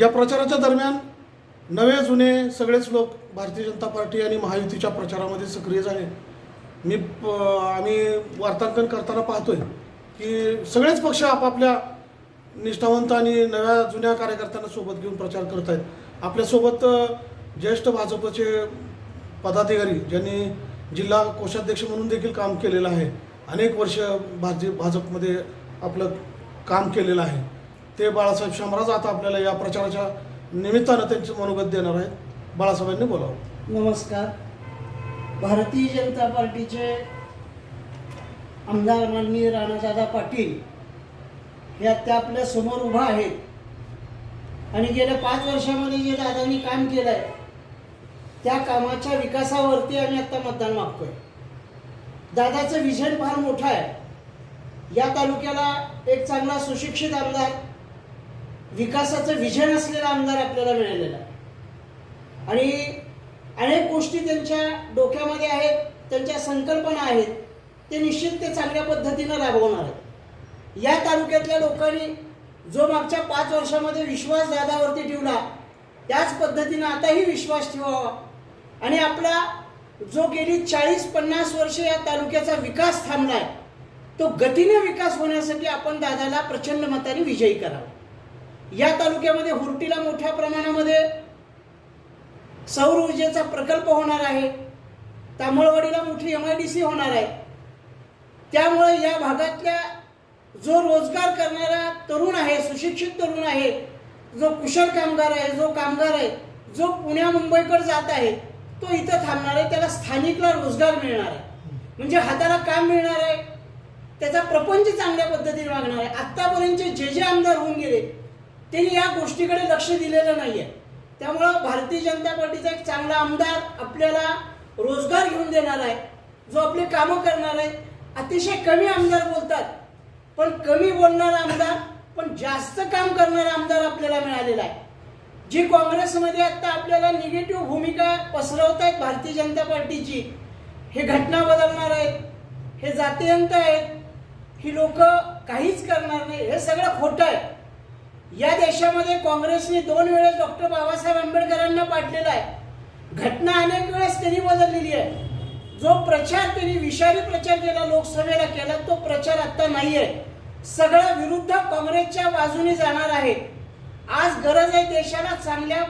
या प्रचाराच्या दरम्यान नवे जुने सगळेच लोक भारतीय जनता पार्टी आणि महायुतीच्या प्रचारामध्ये सक्रिय झाले. मी प- आम्ही वार्तांकन करताना पाहतोय की सगळेच पक्ष आपापल्या निष्ठावंत आणि नव्या जुन्या कार्यकर्त्यांना सोबत घेऊन प्रचार करत आहेत. आपल्यासोबत ज्येष्ठ भाजपचे पदाधिकारी ज्यांनी जिल्हा कोषाध्यक्ष म्हणून देखील काम केलेलं आहे. अनेक वर्ष भाजी भाजपमध्ये आपलं काम केलेलं आहे. ते बाळासाहेब शामराज आता आपल्याला या प्रचाराच्या निमित्तानं त्यांचे मनोगत देणार आहेत. बाळासाहेबांनी बोलावं. नमस्कार. भारतीय जनता पार्टीचे आमदार माननीय राणादादा पाटील हे त्या आपल्यासमोर उभा आहेत. आणि गेल्या पाच वर्षामध्ये जे दादांनी काम केलं आहे त्या कामाच्या विकासावरती आम्ही आता मतदान मागतोय. दादाचं विजन फार मोठं आहे. या तालुक्याला एक चांगला सुशिक्षित आमदार विकासाचं विजन असलेला आमदार आपल्याला मिळालेला आहे. आणि अनेक गोष्टी त्यांच्या डोक्यामध्ये आहेत त्यांच्या संकल्पना आहेत ते निश्चित ते चांगल्या पद्धतीनं राबवणार आहेत. या तालुक्यातल्या लोकांनी जो मागच्या पाच वर्षामध्ये विश्वास दादावरती ठेवला त्याच पद्धतीनं आताही विश्वास ठेवावा. आणि आपला जो गेली चाळीस पन्नास वर्ष या तालुक्याचा विकास थांबलाय तो गतीने विकास होण्यासाठी आपण दादाला प्रचंड मताने विजयी करावा. या तालुक्यामध्ये हुरटीला मोठ्या प्रमाणामध्ये सौर ऊर्जेचा प्रकल्प होणार आहे. तांबळवाडीला मोठी एम आय डी सी होणार आहे. त्यामुळे या भागातल्या जो रोजगार करणारा तरुण आहे सुशिक्षित तरुण आहे जो कुशल कामगार आहे जो कामगार आहे जो पुण्या मुंबईकडे जात आहे तो इथं थांबणार आहे त्याला स्थानिकला रोजगार मिळणार आहे. म्हणजे हाताला काम मिळणार आहे त्याचा प्रपंच चांगल्या पद्धतीने वागणार आहे. आत्तापर्यंत जे जे आमदार होऊन गेले त्यांनी या गोष्टीकडे लक्ष दिलेलं नाही आहे त्यामुळं भारतीय जनता पार्टीचा एक चांगला आमदार आपल्याला रोजगार घेऊन देणार आहे जो आपले कामं करणार आहे अतिशय कमी आमदार बोलतात. पण कमी बोलणारा आमदार पण जास्त काम करणारा आमदार आपल्याला मिळालेला आहे. जी काँग्रेसमध्ये आता आपल्याला निगेटिव्ह भूमिका पसरवत आहेत भारतीय जनता पार्टीची हे घटना बदलणार आहेत हे जातीयंत आहेत ही लोक काहीच करणार नाही हे सगळं खोटं आहे. या देशामध्ये काँग्रेसने दोन वेळेस डॉक्टर बाबासाहेब आंबेडकरांना पाडलेला आहे. घटना अनेक वेळेस त्यांनी बदललेली आहे. जो प्रचार त्यांनी विषारी प्रचार केला लोकसभेला केला तो प्रचार आता नाहीये. सगळं विरुद्ध काँग्रेसच्या बाजूने जाणार आहे आज गरज आहे देशाला चांगल्या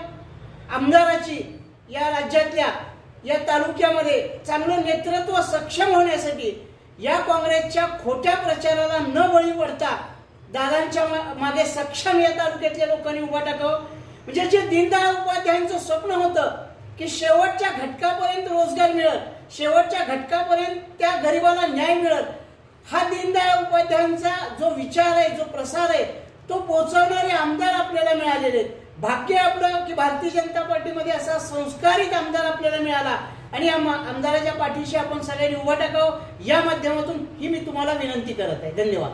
आमदाराची या राज्यातल्या या तालुक्यामध्ये चांगलं नेतृत्व सक्षम होण्यासाठी या काँग्रेसच्या खोट्या प्रचाराला न बळी पडता दादांच्या मा- मागे सक्षम या तालुक्यातल्या लोकांनी उभा टाकावं. म्हणजे जे दीनदयाळ उपाध्यायांचं स्वप्न होतं की शेवटच्या घटकापर्यंत रोजगार मिळत शेवटच्या घटकापर्यंत त्या गरिबाला न्याय मिळत हा दीनदयाळ उपाध्यायांचा जो विचार आहे जो प्रसार आहे तो पोहोचवणारे आमदार आपल्याला मिळालेले आहेत. भाग्य आपलं की भारतीय जनता पार्टीमध्ये असा संस्कारित आमदार आपल्याला मिळाला. आणि या आमदाराच्या पाठीशी आपण सगळ्यांनी उभा टाकावं. या माध्यमातून ही मी तुम्हाला विनंती करत आहे. धन्यवाद.